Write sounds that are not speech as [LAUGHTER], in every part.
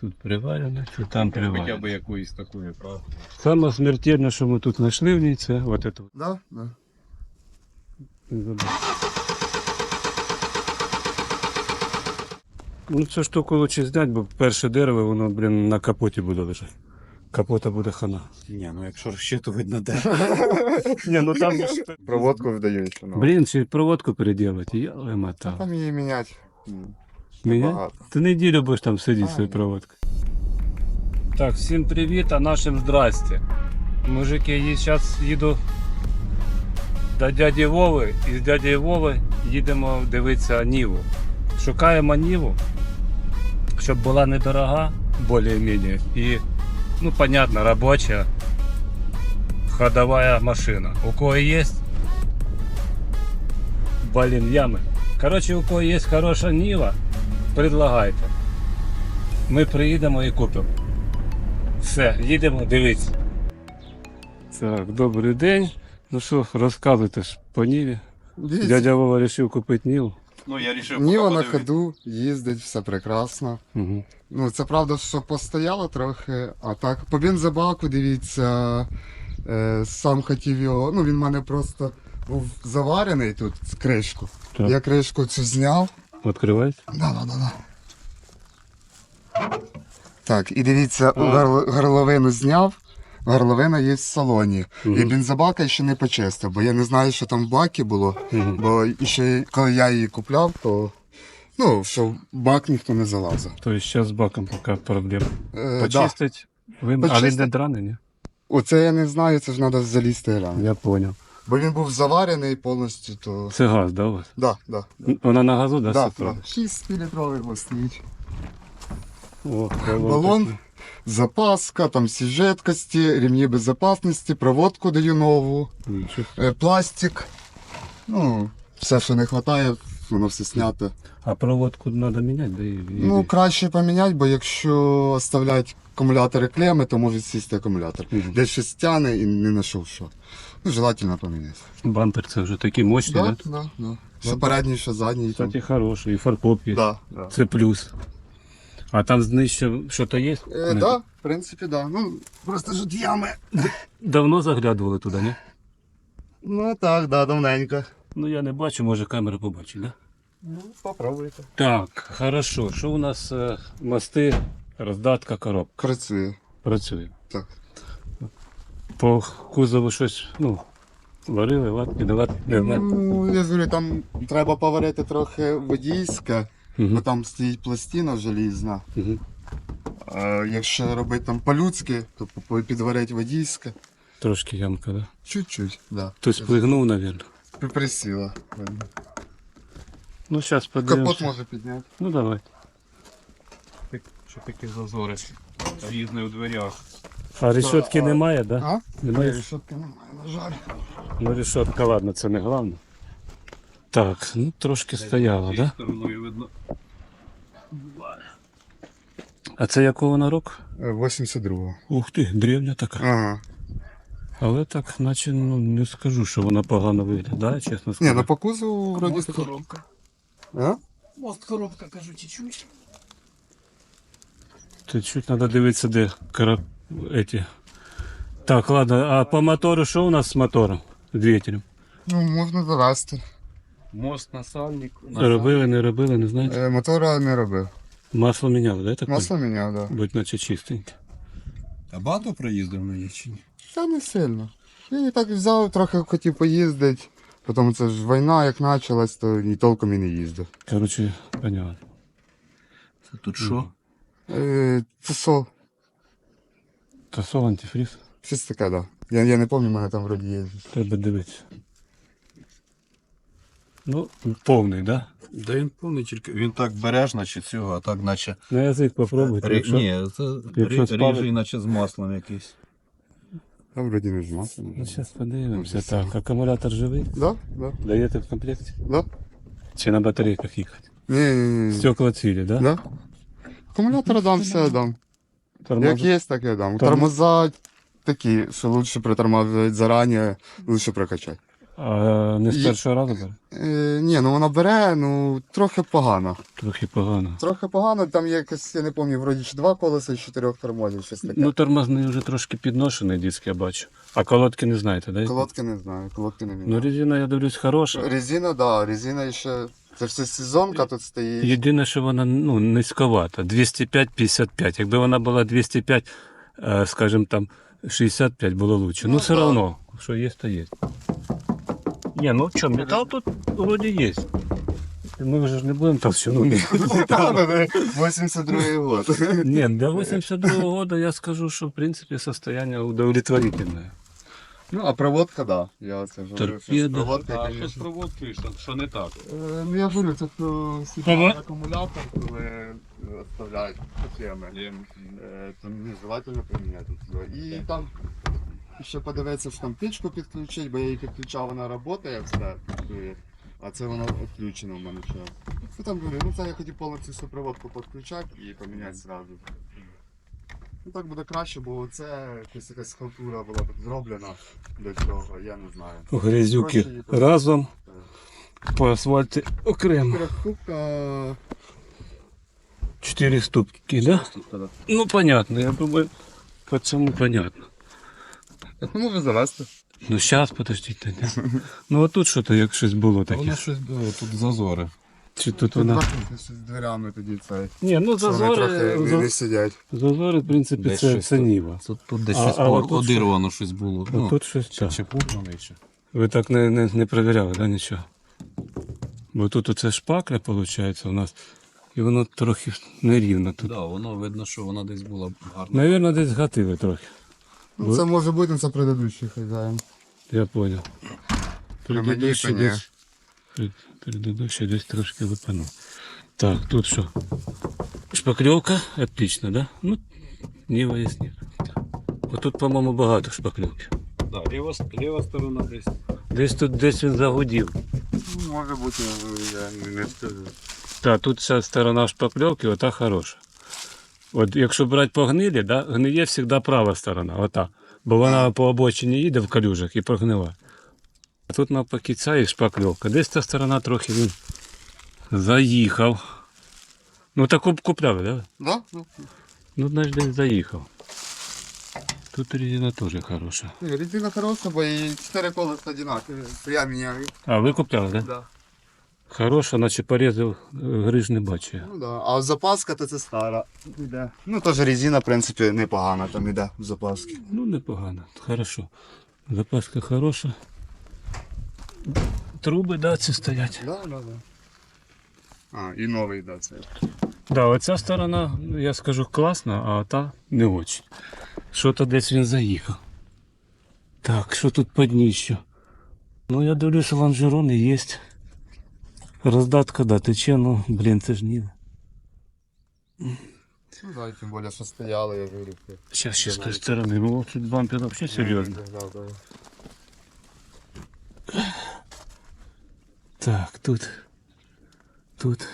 Тут приварено, чи там Хоча б приварено. якоїсь такої, правда? Саме смертельне, що ми тут знайшли в ній, це от це. Да, да. Ну цю штуку лучше зняти, бо перше дерево, воно, блін, на капоті буде лежати. Капота буде хана. Ні, ну якщо ще, то видно де. [LAUGHS] Ні, ну там. Проводку вдаю ще. Ну. Блін, ще й проводку переділити, я мотав. Там її міняти. Меня? Багато. Ти неділю будеш там сидіти цією проводкою. Так, всім привіт, а нашим здрасте. Мужики, я зараз їду до дяді Вови і з дяді Вови їдемо дивитися Ніву. Шукаємо Ніву, щоб була недорога, більш-менш, і, ну, понятно, робоча ходовая машина. У кого є? Блин, ями. Короче, у кого є хороша Ніва, предлагайте. Ми приїдемо і купимо. Все, їдемо, дивіться. Так, добрий день. Ну що, розказуйте ж по Ніві. Дивіться, Дядя Вова вирішив купити Ніву. Ну я рішив. Ніва на ходу, їздить, все прекрасно. Угу. Ну, це правда, що постояло трохи, а так, по бензобаку, дивіться, е, сам хотів його. Ну, він в мене просто був заварений тут з кришку. Так. Я кришку цю зняв. Відкривайте. Да, да, да, да. Так, і дивіться, горловину зняв. Горловина є в салоні. І бензобака ще не почистив, бо я не знаю, що там в бакі було. Бо ще коли я її купляв, то ну, що в бак ніхто не залазив. Тобто зараз з баком поки проблема. Е, да. Почистить. Ви... А він Почистить. не драний, ні? Оце я не знаю, це ж треба залізти глянути. Я зрозумів. Бо він був заварений повністю, то. Це газ, да, у вас? Да, да. Вона на газу, да, Да, да. 6 літровий ось стоїть. О, Балон, запаска, там всі жидкості, ремні безпечності, проводку даю нову, Нічого. е, пластик. Ну, все, що не вистачає, воно все знято. А проводку треба міняти, да і. і- Ну, краще поміняти, бо якщо оставляють акумулятори клеми, то може сісти акумулятор. Мгм. Десь щось тяне і не знайшов що. Ну, желательно поміняти. Бампер це вже такий мощний, да? Да, да, да. Що передній, що задній. там. Кстати, хороший, і фаркоп є. Да, да. Це плюс. А там знижче що-то є? Е, Не. да, в принципі, да. Ну, просто ж от ями. Давно заглядували туди, ні? Ну так, да, давненько. Ну я не бачу, може камера побачить, да? Ну, попробуйте. Так, хорошо. Що у нас е, мости, роздатка, коробка. Працює. Працює. Так. По кузову щось, ну, варили, латки, не латки, не латки. Ну, я ж говорю, там треба поварити трохи водійське, бо там стоїть пластина желізна. Угу. А якщо робити там по-людськи, то по- підварити водійське. Трошки ямка, да? Чуть-чуть, да. Хтось плигнув, мабуть. Присіла. Ну, зараз Капот подивимося. може підняти. Ну, давай. Що такі зазори? Різні у дверях. А решетки немає, да? А? Немає. Рішотки немає, на жаль. Ну, решетка, ладно, це не головне. Так, ну трошки стояла, да? Стороною видно. А це якого вона року? 82-го. Ух ти, древня така. Ага. Але так, наче ну, не скажу, що вона погано виглядає, чесно Ні, скажу. ну по кузову вроді так. коробка. А? Мост коробка, кажу, чуть-чуть. Ти чуть треба дивитися, де. Эти. Так, ладно, а по мотору що у нас з мотором? Двигателем? Ну, можна завести. Мост на сальник. Робили, не робили, не знаєте? Е, мотора не робив. Масло міняли, да? Так Масло міняв, так. Да. Будь наче чистеньке. А багато проїздив на чи? Та не сильно. Я її так взяв, трохи хотів поїздити. Потім це ж війна як почалась, то ні толком і не їздив. Коротше, понятно. Це тут що? Е, це сол. Та сол антифриз. Щось таке, так. Да. Я, я не пам'ятаю, мене там вроді є. Треба дивитися. Ну, повний, да? Да він повний тільки. Він так береш, наче цього, а так наче. На язик попробуйте. Ри... якщо- Ні, це якщо рі- спали- ріжий, наче з маслом якийсь. Там вроді не знав. Ну, зараз подивимося. Так, акумулятор живий. Да? Да? Даєте в комплекті? Да? Чи на батарейках їхати? Ні, ні, ні. Стекла цілі, да? Да? Акумулятор дам, все дам. Тормози? Як є, так я дам. Тормоз- Тормоза такі, що лучше притормажувати зарані, лучше прокачати. А не з Є- першого разу бере? Е, ні, ну вона бере, ну трохи погано. Трохи погано. Трохи погано, там якось, я не пам'ятаю, вроді чи два колеса з чотирьох тормозів, щось таке. Ну, тормозний вже трошки підношений диск, я бачу. А колодки не знаєте, да? Колодки не знаю, колодки не Ну, міняю. резина, я дивлюсь, хороша. Резина, да, резина ще. Це все сезонка тут стоїть. Єдине, що вона ну, низьковата. 205-55. Якби вона була 205, е, скажімо там, 65 було лучше. Ну, Ну, все да. одно, що є, то є. Ні, ну що, метал тут вроді є. Ми вже ж не будемо толщину міряти. 82 год. Ні, до 82-го года я скажу, що в принципі состояние удовлетворительне. Ну, а проводка, да. Я це говорю. що з Торпеда. Проводка, звісно. проводки, що, що не так. Е, Ну я ж говорю, це що Ага. акумулятор, коли е, оставляють схеми. Е, То не желательно поміняти його. І там ще подивитися, що там печку підключити, бо я її підключав, вона працює, все працює. А це воно відключено в мене ще. Ну там говорю, ну це я хотів повністю всю проводку підключати і поміняти зразу. Ну так буде краще, бо це якась якась халтура була зроблена до цього, я не знаю. Грязюки її разом по асфальті окремо. Перекупка Чотири ступки, да? Ну, понятно, я думаю, по цьому понятно. Може завести. Ну, зараз, подождіть. Ну, а тут що-то, як щось було таке. Воно щось було, тут зазори. Чи тут Тут вона. з дверями тоді цей. Ні, ну що Вони зазори, трохи не, за- не сидять. зазори, в принципі, Десь це, щось це тут. ніва. Тут, тут десь А- щось а щось було. А тут щось чи, так. чи. Ви так не, не, не перевіряли, да, нічого? Бо тут оце шпакля, виходить, у нас, і воно трохи нерівно тут. Да, воно видно, що вона десь була гарна. Навірно, десь гатили трохи. Ну, це може бути це предыдущий хазяїн. Я понял. мені Предыдущий то ні. десь, пред- предыдущий десь трошки випанув. Так, тут що? Шпаклевка, отлично, да? Ну, Ніва є Ніва. От тут, по-моєму, багато шпаклевки. Да, ліва, ліва сторона десь. Десь тут десь він загудів. Ну, може бути, я не скажу. Так, тут ця сторона шпаклевки, ота хороша. От якщо брати по гнилі, да, гниє завжди права сторона, ота. Бо вона по обочині їде в калюжах і прогнила. А тут навпаки ця і шпакльовка. Десь ця сторона трохи він заїхав. Ну таку б купляли, да? Да? Ну, Ну, значить, десь заїхав. Тут резина теж хороша. ні, резина хороша, бо і чотири колеса одинакові. Я міняю. А, ви купляли, да? Да. Хороша, наче порізав, е, гриж не бачу. я. Ну да. А запаска то це стара. Іде. Ну теж резина, в принципі, непогана там іде в запаски. Ну, непогано, хорошо. Запаска хороша. Труби, да, ці стоять. Да, да, да. А, і новий, да, це. Да, оця сторона, я скажу, класна, а та не очень. Що-то десь він заїхав. Так, що тут під дніщу? Ну, я дивлюся, лонжерони є. Роздатка, да, тече, ну, блін, це ж ні. Ну да, тим більше, що стояли, я говорю. Зараз ще з тої сторони. Ну, тут бампер взагалі серйозно. Да, да, да. Так, тут. Тут.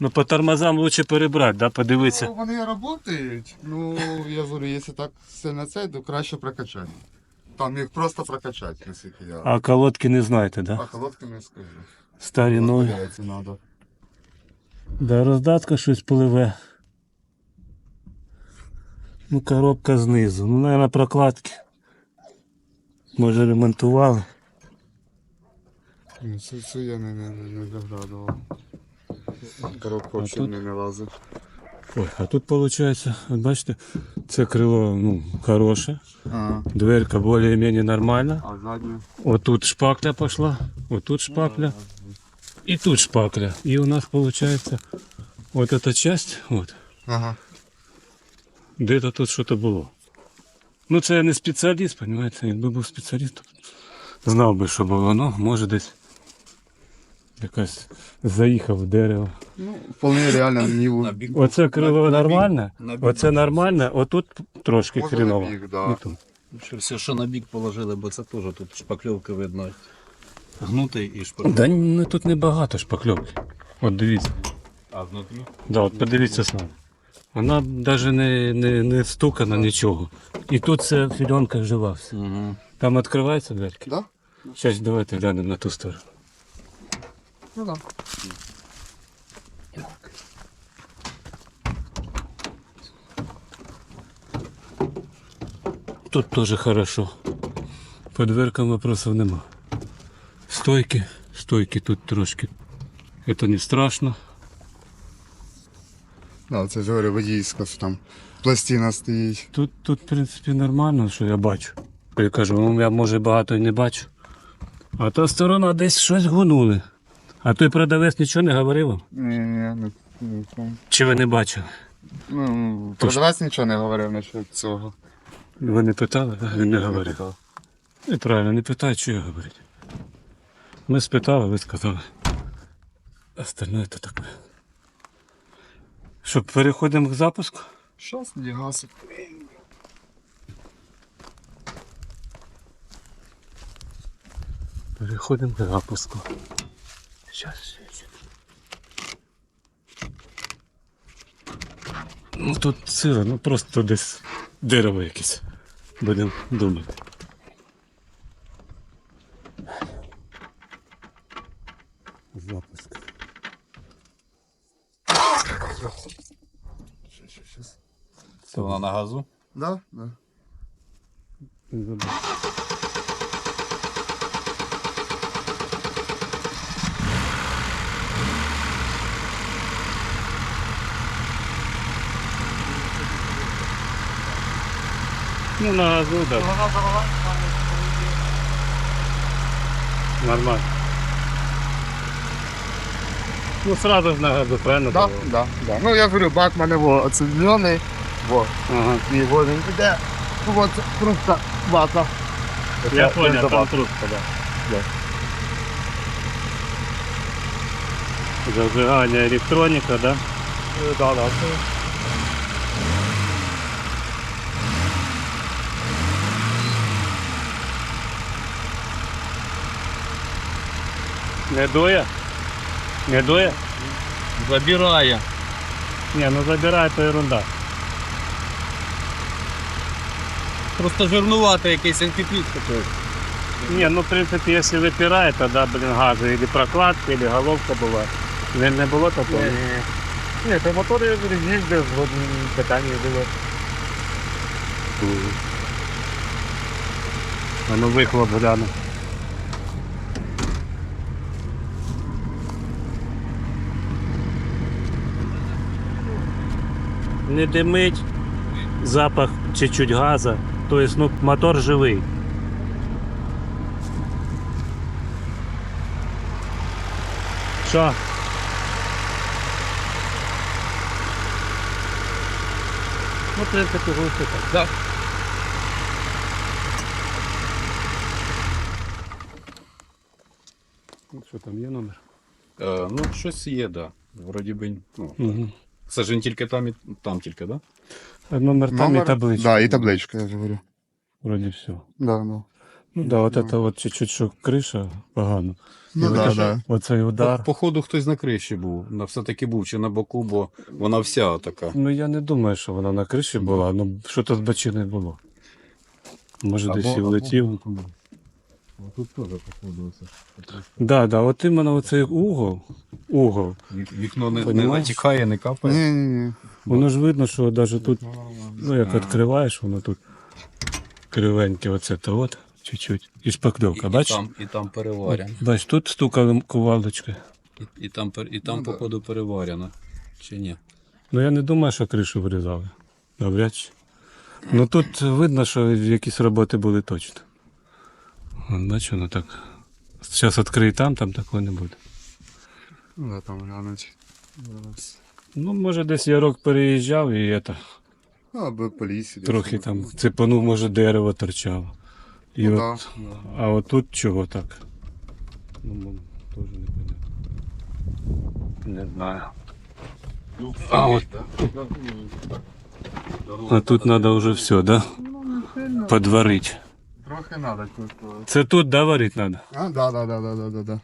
Ну, по тормозам лучше перебрати, да, подивитися. Ну, вони працюють. Ну, я говорю, якщо так сильно це, то краще прокачати. Там їх просто прокачати, наскільки я. А колодки не знаєте, А да? колодки не скажу. Старі нові. Розбиратися. Да, роздатка щось пливе. Ну, коробка знизу. Ну, мабуть, прокладки. Може ремонтували. Ні, Це, це я не, не, не, не догадував. Коробка А взагалі тут? не, не лазить. Ой, а тут виходить, от бачите, це крило ну, хороше, А, дверка більш-менш нормальна. а задня? Отут шпакля пошла, отут шпакля, і тут шпакля. І у нас виходить вот эта часть, вот, Ага. де-то тут щось було. Ну це я не спеціаліст, розумієте, якби був спеціаліст, то знав би, що було, ну, може десь якась заїхав в дерево. Ну, вполне реально ніву. Оце крило нормальне, на бік. оце нормальне, отут трошки Може, хріново. на да. І тут. Що все, що на бік положили, бо це теж тут шпакльовки видно. Гнутий і шпакльовка. Да ні, тут небагато шпакльовки. От дивіться. А внутрі? Да, от подивіться сам. Вона навіть не, не, не стукана нічого. І тут це фільонка жива. вся. Угу. Там відкриваються дверки. Да? Зараз давайте глянемо на ту сторону. Ну да. Тут теж хорошо. По дверкам вопросов нема. Стойки, стойки тут трошки. Это не страшно. Да, це ж говорю, водійська, що там пластина стоїть. Тут, тут, в принципі, нормально, що я бачу. Я кажу, ну я може багато і не бачу. А та сторона десь щось гунули. А той продавець нічого не говорив вам? Ні, ні, не, не, не. Чи ви не бачили? Ну, продавець нічого не говорив насчет цього. Ви не питали? Да? Він не говорив. І правильно, не питай, що я говорить. Ми спитали, ви сказали. Остальное это таке. Що, переходимо к запуску? Щас не гасить. Переходимо к запуску. Сейчас, сейчас. Ну тут сила, ну просто десь дерево якесь. Будемо думати. Запуск. Це вона на газу. Да? Да. Ну на газу, да. Нормально. Ну сразу ж на газу, правильно? Да, було? да, да. Ну я говорю, бак в мене во, оцінений, во, Ага. і во він іде. Вот просто бака. Я понял, там забак. трубка, да. Да. Зажигання електроніка, да? Е, Да, да. це- Не дує? Не дує? Забирає. Ні, ну забирай, то ерунда. Просто жирнувати якийсь антифриз такий. Не, ну в принципе, если выпирает, тогда, блин, газы или прокладка, или головка была. Не, не було такого? Ні, то мотор я говорю, їздив, от питання було. А ну вихлоп гляну. Не димить, запах чуть-чуть газа. То есть, ну, мотор живий. Що? Ну, в принципі, глушити. Да. Ну, Що там є номер? Е, ну, щось є, да. Вроді би. Ну, Угу. Це ж не тільки там і там тільки, да? Номер там і табличка. Да, і табличка, я ж говорю. Вроді все. Да, да. Ну да, от це от чуть-чуть, що криша погано. Ну да, да. Оцей удар. По, походу хтось на криші був. На все-таки був чи на боку, бо вона вся така. Ну я не думаю, що вона на криші була, ну що то з бочини було. Може десь і влетів. Тут теж походу це. Да, да, от іменно оцей угол, угол. Вікно не, не Понімаєш? натікає, не капає. Ні, ні, ні. Воно ж видно, що навіть тут, ну як відкриваєш, воно тут кривеньке, оце то от, чуть-чуть. І шпакльовка, бачиш? там, і там переварено. Бач, тут стукали кувалдочкою. І, і там, пер- і там Ну, да. походу, переварено. Чи ні? Ну я не думаю, що кришу вирізали. Навряд чи. Ну тут видно, що якісь роботи були точно. Бачу, ну так. Зараз відкрию там, там такого не буде. Ну, да, там глянуть. Зараз. Ну, може, десь ярок переїжджав і это, Ну, або по лісі. десь. трохи там цепанув, може, дерево торчало. І Ну, от, да, да. А от тут чого так? Ну, мам, теж не понятно. Не знаю. А от. А тут треба вже все, да? Ну, не сильно. Подварити. Трохи надо тут. Це тут да, варити треба? А, да, да, да, да, да, да.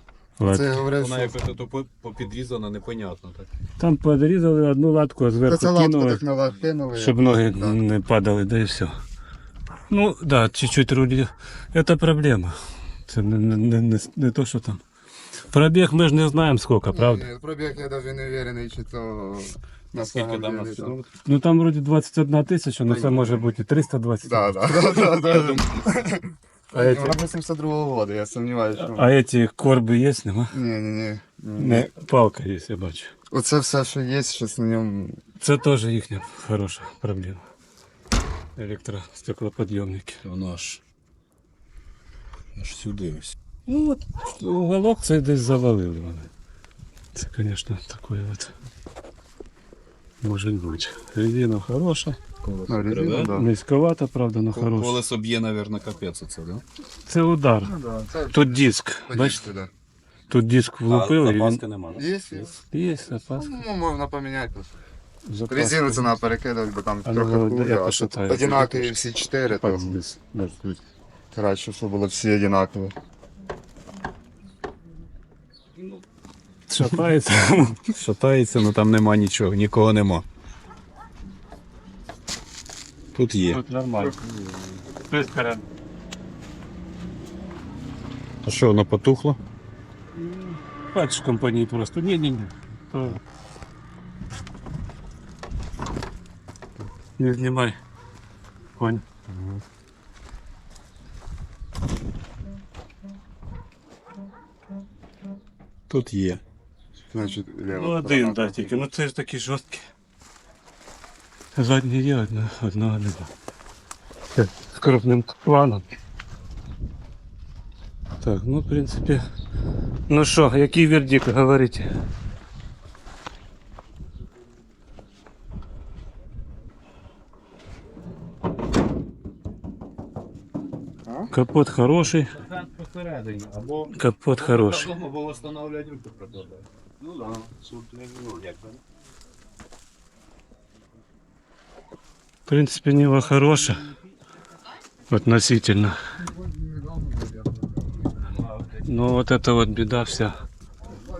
Це я Вона що якось то попідрізана, непонятно так. Там подрізали одну латку, а Та зверху це лапку кинули, так на кинули. щоб ноги не падали, да і все. Ну, да, чуть-чуть рулі. Це проблема. Це не, не, не, не, не то, що там. Пробіг ми ж не знаємо скільки, правда? Ні, Пробіг я навіть не уверений, чи то на Скільки самом там нас там. Ну там вроді 21 тисяча, ну це може бути і 320. Да, да, да, да, да. [LAUGHS] А эти- Вона 82 года, я сумніваюся, що... А эти корби є, нема? Ні, ні, ні. Не, палка є, я бачу. Оце все, що є, щось на ньому. Це теж їхня хороша проблема. Електростеклоподйомники. Воно аж. Аж сюди ось. Ну от уголок це десь завалили вони. Це, звісно, таке от. Може бути. Резина хороша. Колесо Ну, резина, да. Низьковата, правда, але Кол- хороша. Колесо б'є, мабуть, капець оце, да? Це удар. Ну, да, це Тут диск. Бачите, да. тут диск влупили. і запаски він... нема, да? Є, є. Є запаска. Ну, можна поміняти. запаска. Резину це треба перекидати, бо там А ну, трохи я хуже, а тут пошатаю. одинакові всі чотири, то краще, щоб було всі одинакові. Шатається. [LAUGHS] Шатається, але там нема нічого, нікого нема. Тут є. Тут нормально. Пискаря. А що, воно потухло? Бачиш компанії просто. Ні, ні, ні. То... Не знімай. Конь. Тут є. Значить, ліва Ну, один, сторона. да, тільки. Ну це ж такі жорсткі. Задні є одна, одного нема. Це З крупним планом. Так, ну, в принципі. Ну що, який вердикт говорите? Капот хороший, Посередині, або капот хороший. було встановлювати руки прокладати. Ну так, тут не було як. В принципе, Нива хорошая. Относительно. Но вот это вот беда вся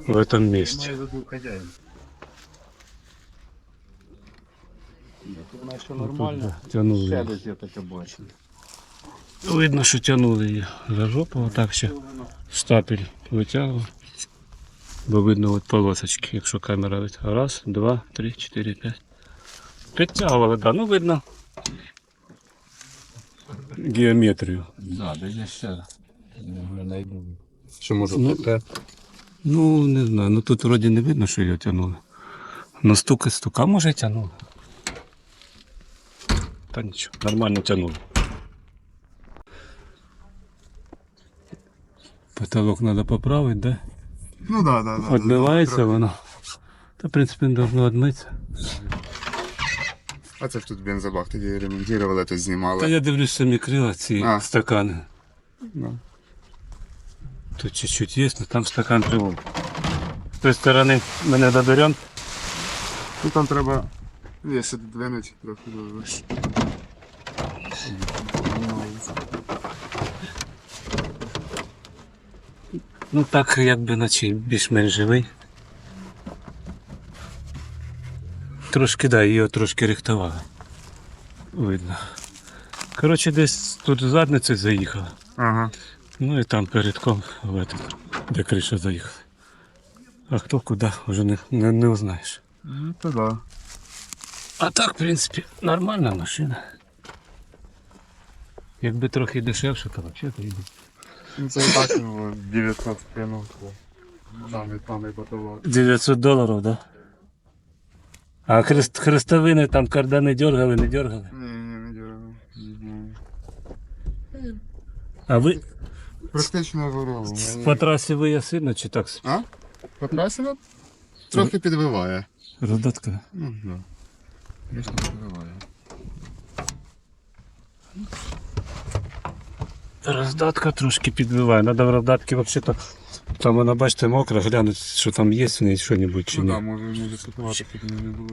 в этом месте. хазяїн. Вона ще Тут, нормально. да, тянули. Ще її. десь я таке бачив. Видно, що тянули її за жопу, отак ще штапель витягував. Бо видно от полосочки, якщо камера видить. Раз, два, три, чотири, п'ять. Підтягували, да, ну видно. Геометрію. Да, де я ще не знайду. Що може Ну, таке? Ну, не знаю, ну тут вроді не видно, що його тягнули. Ну стука стука, може тягнули. Та нічого, нормально тягнули. Потолок треба поправити, да? Ну да, да, да. Отмивається воно. Та, в принципі, не должно відмитися. А це ж тут бензобак тоді ремонтували, то Та знімали. я дивлюсь самі крила, ці А. стакани. Ну. Тут чуть-чуть є, але там стакан привод. З тої сторони мене доберем. Ну там треба веси двинути трохи дуже. Ну так, якби наче більш-менш живий. Трошки, да, її трошки рихтували. Видно. Коротше, десь тут задницею заїхала. Ага. Ну і там передком в этот, де криша заїхала. А хто куди, вже не, не, не узнаєш. Ну то да. А так, в принципі, нормальна машина. Якби трохи дешевше, то взагалі то йде. Ну це і так його 900 скинув. Самий самий потолок. 900 доларів, да? А хрест, хрестовини там кардани дергали, не дергали. Ні, ні, не деревно. А ви Практично вирвало. по трасі ви є сильно чи так? А? По трасі от? Трохи підвиває. Роздатка. Ну, да. Трохи підвиває. Роздатка трошки підбиває. Надо в роздатки взагалі-то. Там вона, бачите, мокра, глянуть, що там є в неї що-небудь чи Ну ні. да, може, може ситуація тут не було.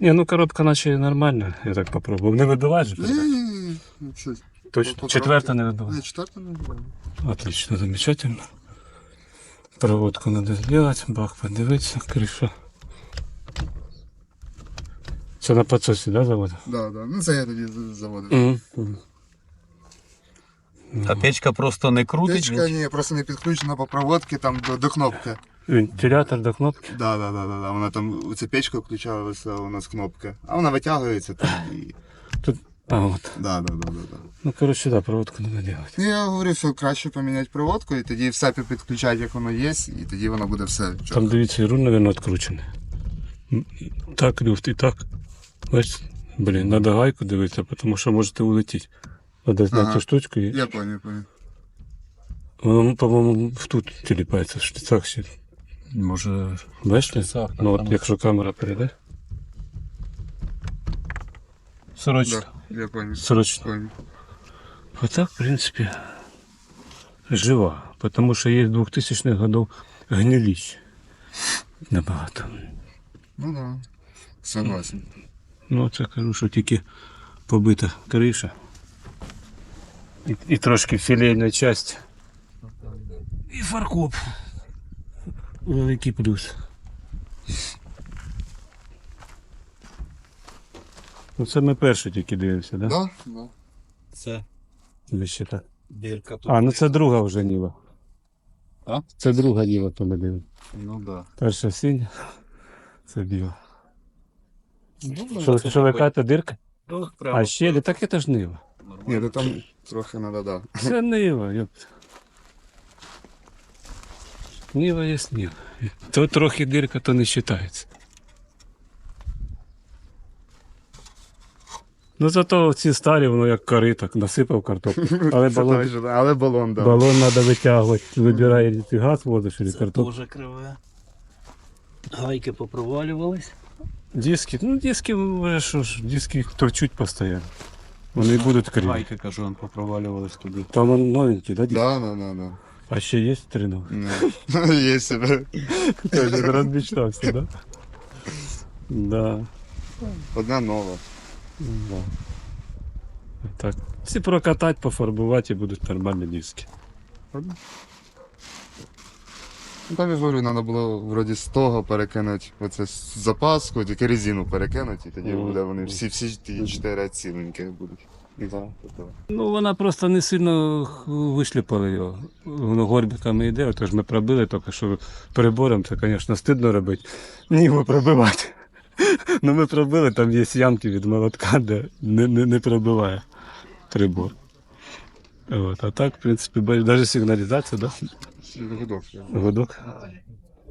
Ні, ну коробка наче нормальна, я так попробував. Не вибиває же? Ні, ні, ні, ні. Щось. Точно. Четверта не вибиває. Ні, четверта не було. Отлично, замечательно. Проводку треба зробити, бак подивитися, криша. Це на підсосі, да, заводу? Да, да. Ну це я тоді заводив. Угу. А печка просто не крутить. Печка ні, просто не підключена по проводці там до, до кнопки. Вентилятор до кнопки. Да, да, да, да, да. Вона там ця печка включалася у нас кнопка. А вона витягується там і. Тут. А, от. Да, да, да, да, да. Ну, коротше, да, проводку треба робити. Ну, я говорю, що краще поміняти проводку і тоді все підключати, як воно є, і тоді воно буде все чітко. Там дивіться, і руль, мабуть, відкручений. Так, люфт і так. Бачите? Блін, треба гайку дивитися, тому що можете улетіти. Треба зняти Ага. цю штучку і Я понял, понял. воно, по-моєму, тут тіліпається, в штицях ще. Може. Бачите? Штицях, Ну, от там. якщо камера перейде. Сорочка. Да, я понял. Срочно. понял. А так, в принципе, жива. Потому что есть 2000-х годов гнилищ. Набагато. Ну да. Согласен. Ну, це кажу, що тільки побита криша. І, і трошки філейна часть. І фаркоп. Великий плюс. Ну це ми перші тільки дивимося, да? Да? Да. Це Ви ще так. дірка тут. А, ну це друга вже ніва. А? Це друга ніва, то ми дивимося. Ну да. Перша синя. Це біла. Ну, Що, що ви кажете, дирка? Ну, прямо А ще так це ж нива. Ні, то там трохи надо, да. Це нива, йопт. Нива є нива. То трохи дирка, то не вважається. Ну зато ці старі, воно як кориток, насипав картоплю. [LAUGHS] Але Це балон, точно, але балон, да. балон треба витягувати. Вибирає, ти газ водиш чи картоплю. Дуже криве. Гайки попровалювались. Диски, ну диски, ви що ж, диски торчуть постійно. Вони будуть криві. Гайки, кажу, он попровалювались туди. Там он новенький, да, диски? Да, да, да, да. А ще є три нові? Ну, Є себе. [LAUGHS] Ти вже розмічтався, да? Да. Одна нова. да. Так. Всі прокатати, пофарбувати і будуть нормальні диски. Ну, Там я говорю, треба було вроді з того перекинути оце запаску, тільки резину перекинути, і тоді Мгм. буде вони всі, всі ті чотири ціленькі будуть. Да. тобто. Ну, вона просто не сильно х- вишліпала його. Воно горбиками йде, отож ми пробили, тільки що прибором, це, звісно, стидно робити. Ні, ми пробивати. Ну ми пробили, там є ямки від молотка, де не, не, не пробиває прибор. От, а так, в принципі, навіть сигналізація, да? Гудок. Гудок.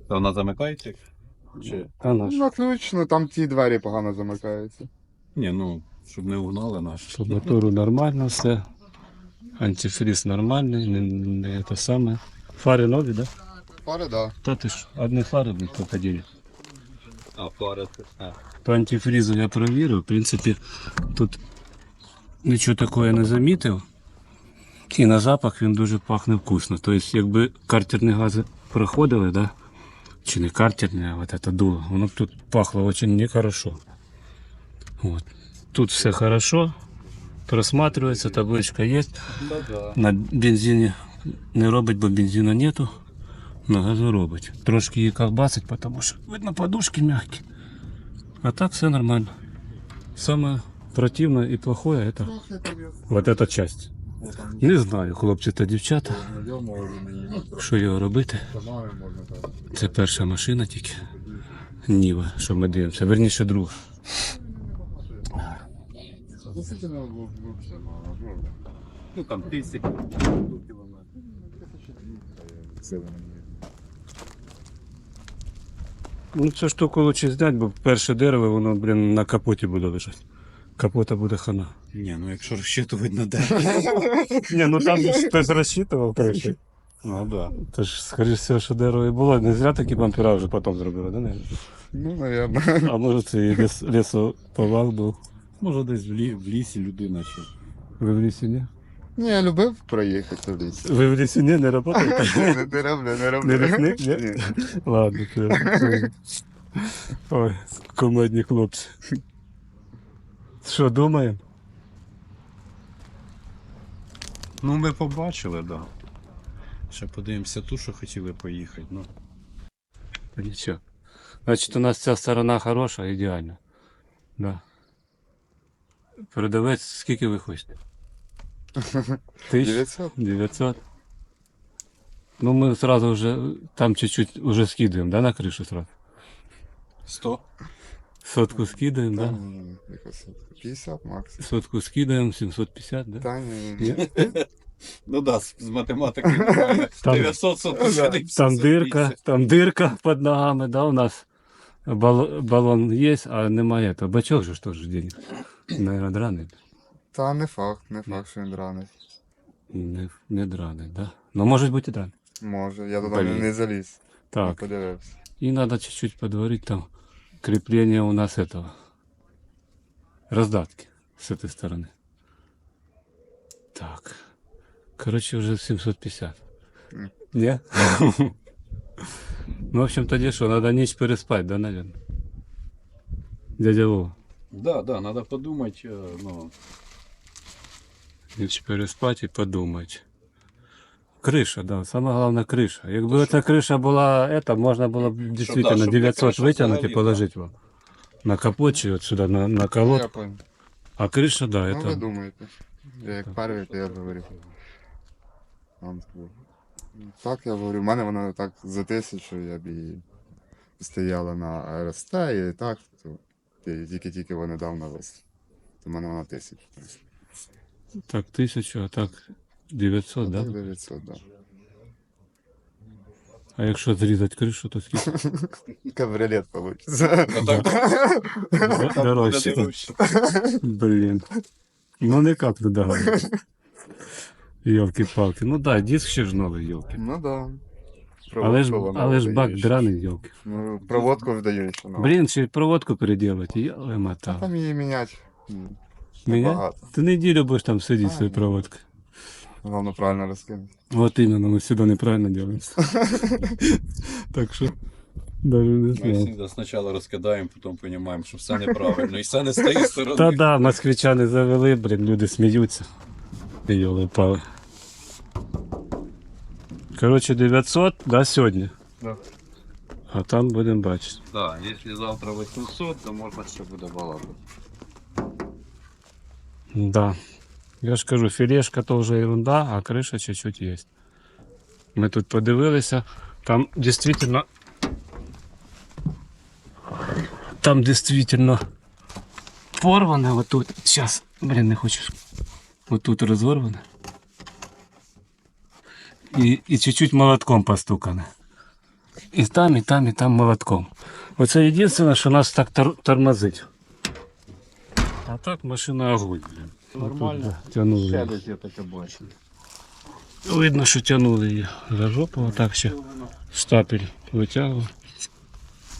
То вона замикається? Чи? А наш. Ну, ну там ті двері погано замикаються. Ні, ну, щоб не угнали наш. По мотору нормально все. Антифриз нормальний, не, не те саме. Фари нові, да? Пари, да. Та ти ж, одні фари блін, покадили. А, пара. А. По антифризу я провірив, в принципі, тут нічого такого я не замітив. І на запах він дуже пахне вкусно. Тобто, якби картерні гази проходили, да? чи не картерні, а от це дуло, воно б тут пахло дуже нехорошо. От. Тут все хорошо, просматривається, табличка є. Да-да. На бензині не робить, бо бензину нету. На газу робить. Трошки її колбасить, тому що видно подушки м'які. А так все нормально. Самое противное и плохое это вот эта часть. Не знаю, хлопці та дівчата, що його робити. Це перша машина тільки. Ніва, що ми дивимося. Верніше друга. Ну там тисяч. Ну цю штуку лучше зняти, бо перше дерево, воно, блін, на капоті буде лежати. Капота буде хана. Ні, ну якщо розчитувати на де. [LAUGHS] Ні, ну там хтось розчитував, коротше. Ну да. Тож, скоріш всього, що дерево і було. Не зря такі бампера вже потім зробили, да? не? Ну, наверное. А може це і ліс, лісоповал був. Може десь в, лі, в лісі людина чи. Ви в лісі ні? Ні, я любив проїхати в ліс. Ви в лісі ні, не працюєте? [LAUGHS] Не не роблю, не роблю. Не лісник, ні? Ні. Ладно, це. це- Ой, комедні хлопці. Що, думаємо? Ну ми побачили, так. Да. Ще подивимося ту, що хотіли поїхати. Ну, Нічого. Значить, у нас ця сторона хороша, ідеальна. Да. Продавець, скільки ви хочете? [LAUGHS] Тисяч? 900? 900. Ну, мы сразу уже там чуть-чуть уже скидываем, да, на крышу сразу? 100. Сотку скидываем, Та да? ні, якось 50 максимум. Сотку скидываем, 750, да? Та ні. Ні? Ну да, з, з математики нормально. [LAUGHS] Там- 900 соток. [LAUGHS] Там дырка, там дырка под ногами, да, у нас бал- баллон есть, а немає этого. Бачок же тоже денег. Наверное, драний. Та не факт, не факт, що він драний. Не, не драний, да? Ну, може бути і драний. Може, я туди Блін. не, не заліз. Не Так, подивився. и надо чуть-чуть подварить там крепление у нас этого. Раздатки с этой стороны. Так. Короче, уже 750. М. Не? [LAUGHS] Ну, в общем, тоді що, надо ніч переспать, да, наверное? Дядя Вова. Да, да, надо подумати, е, ну, Ніч переспать і подумати. Криша, да, саме головне криша. Якби ця криша була, это, можна було б дійсно щоб 900 криша витягнути і взагалі, положити вам. На капот чи от сюди на, на Я колод. понял. А криша, да, Ну, ви это. думаєте. Я як перший, то я говорю. Вам скажу. Так я говорю, в мене вона так за тисячу, я б її стояла на РСТ і так, то ті- тільки-тільки вони дав на вис. То в мене вона тисяча. Так, тисячу, а так 900, да? Так, 900, да. А якщо зрізати кришу, то скільки? [LAUGHS] Кабрилет получится. Д- Дорожче. Блін. Ну никак не догадаюсь. Йолки-палки. Ну да, диск ще ж новий, йолки. Ну да. Але ж, Проводку але ж бак видає. драний, йолки. Ну, проводку вдаю ще. Ну. Блін, ще й проводку переділити, йоли А мата. там її міняти. м? Багато. Ти неділю будеш там сидіти А, ні. проводкою. Головне правильно розкинути. Вот именно, мы всегда неправильно делаем. [LAUGHS] Так что, даже не Ми знаю. завжди спочатку розкидаємо, потім розуміємо, що все неправильно. І все не з тієї [LAUGHS] сторони. Та да, москвичани завели, блін, люди сміються. Йоли пали. Коротше, 900, да, сьогодні. Да. А там будемо бачити. Да, якщо завтра 800, то можна ще буде балакати. Да. Я ж кажу, філешка то вже ерунда, а криша чуть-чуть є. Ми тут подивилися, там дійсно. Там дійсно порване отут. Зараз, блін, не хочу. Отут розорване. І, і чуть-чуть молотком постукане. І там, і там, і там молотком. Оце єдине, що нас так тор- тормозить. А так машина огонь, блін. Нормально. Тянули. Ще десь я таке бачив. Видно, що тянули її за жопу, отак ще штапель витягував.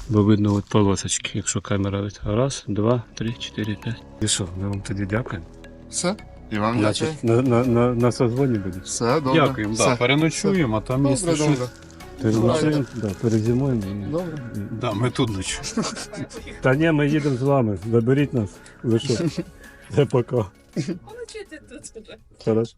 Бо видно от полосочки, якщо камера від. Раз, два, три, чотири, п'ять. І що, ми вам тоді дякуємо. Все? І вам дякую. На, на, на, на созвоні буде. Все, добре. Дякуємо, Все. да, переночуємо, а там якщо Добре, щось. добре. Переночуємо, да, перезимуємо. Добре. Да, ми тут ночуємо. [LAUGHS] Та ні, ми їдемо з вами. Заберіть нас. Ви що? [LAUGHS] Це пока. [LAUGHS] Ну, чого ти тут уже? Хорошо.